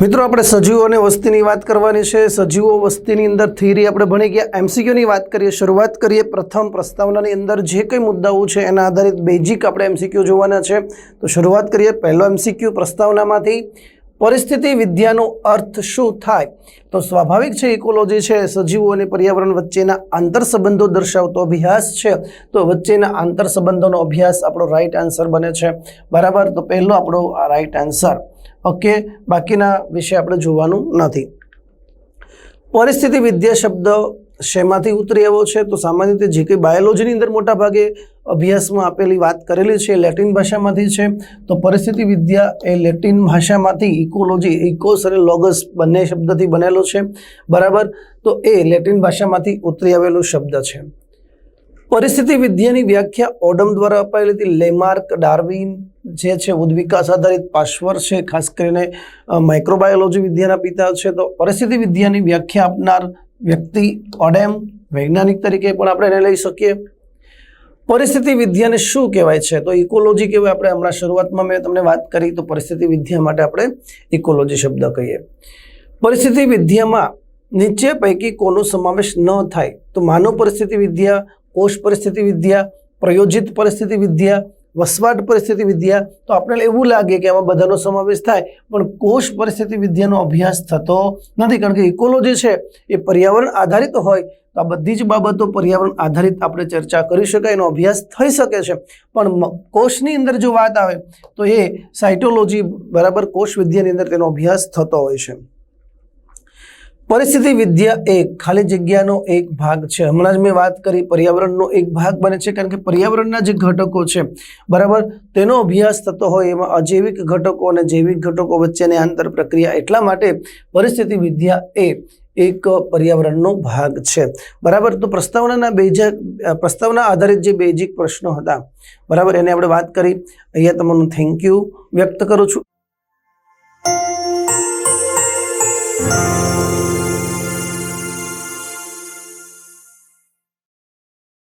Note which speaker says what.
Speaker 1: મિત્રો, આપણે સજીવો અને વસ્તીની વાત કરવાની છે. સજીવો વસ્તીની અંદર થિયરી આપણે ભણી ગયા. એમસીક્યુની વાત કરીએ, શરૂઆત કરીએ. પ્રથમ પ્રસ્તાવનાની અંદર જે કંઈ મુદ્દાઓ છે એના આધારિત બેઝિક આપણે એમસીક્યુ જોવાના છે. તો શરૂઆત કરીએ પહેલો એમસીક્યુ પ્રસ્તાવનામાંથી. પરિસ્થિતિ, વિદ્યાનો અર્થ શું થાય? તો સ્વાભાવિક છે, ઇકોલોજી છે, સજીવો અને પર્યાવરણ વચ્ચેના આંતર સંબંધો દર્શાવતો અભ્યાસ છે. તો વચ્ચેના આંતર સંબંધોનો અભ્યાસ આપણો રાઈટ આન્સર બને છે. બરાબર? તો પહેલો આપણો રાઈટ આન્સર ઓકે, બાકીના વિશે આપણે જોવાનું નથી. પરિસ્થિતિ વિદ્યા શબ્દ શેમાંથી ઉતરી આવ્યો છે? તો સામાન્ય રીતે જે કંઈ બાયોલોજીની અંદર મોટા ભાગે અભ્યાસમાં આપેલી વાત કરેલી છે એ લેટિન ભાષામાંથી છે. તો પરિસ્થિતિ વિદ્યા એ લેટિન ભાષામાંથી ઇકોલોજી ઇકોસ અને લોગસ બંને શબ્દથી બનેલો છે. બરાબર? તો એ લેટિન ભાષામાંથી ઉતરી આવેલો શબ્દ છે. પરિસ્થિતિ વિદ્યાની વ્યાખ્યા ઓડમ દ્વારા અપાયેલી હતી. લેમાર્ક, ડાર્વિન જે છે ઉદ્વિકાસ આધારિત પાશ્વર છે, ખાસ કરીને માઇક્રોબાયોલોજી વિદ્યાના પિતા છે, તો પરિસ્થિતિ વિદ્યાની વ્યાખ્યા આપનાર વ્યક્તિ ઓડેમ, વૈજ્ઞાનિક તરીકે પણ આપણે એને લઈ શકીએ. પરિસ્થિતિ વિદ્યાને શું કહેવાય છે? તો ઇકોલોજી કહેવાય. આપણે હમણાં શરૂઆતમાં મેં તમને વાત કરી, તો પરિસ્થિતિ વિદ્યા માટે આપણે ઇકોલોજી શબ્દ કહીએ. પરિસ્થિતિ વિદ્યામાં નીચે પૈકી કોનો સમાવેશ ન થાય, તો માનવ પરિસ્થિતિ વિદ્યા, કોષ પરિસ્થિતિ વિદ્યા, પ્રયોજિત પરિસ્થિતિ વિદ્યા વસવાટ પરિસ્થિતિ વિદ્યા, તો આપણને એવું લાગે કે આમાં બધાનો સમાવેશ થાય, પણ કોષ પરિસ્થિતિ વિદ્યાનો અભ્યાસ થતો નથી, કારણ કે ઇકોલોજી છે, એ પર્યાવરણ આધારિત હોય, તો આ બધી જ બાબતો પર્યાવરણ આધારિત આપણે ચર્ચા કરી શકાય, એનો અભ્યાસ થઈ શકે છે. પણ કોષની અંદર જો વાત આવે, તો એ સાયટોલોજી બરાબર કોષ વિદ્યાની અંદર તેનો અભ્યાસ થતો હોય છે. પરિસ્થિતિ વિદ્યા એ ખાલી જગ્યાનો એક ભાગ છે. હમણાં જ મેં વાત કરી, પર્યાવરણનો એક ભાગ બને છે, કારણ કે પર્યાવરણના જે ઘટકો છે, બરાબર, તેનો અભ્યાસ થતો હોય એમાં અજૈવિક ઘટકો અને જૈવિક ઘટકો વચ્ચેની આંતર પ્રક્રિયા એટલા માટે પરિસ્થિતિ વિદ્યા એ એક પર્યાવરણનો ભાગ છે. બરાબર, તો પ્રસ્તાવનાના બેઝક પ્રસ્તાવના આધારિત જે બેઝિક પ્રશ્નો હતા, બરાબર, એને આપણે વાત કરી. અહીંયા તમારું થેન્ક યુ વ્યક્ત કરું છું.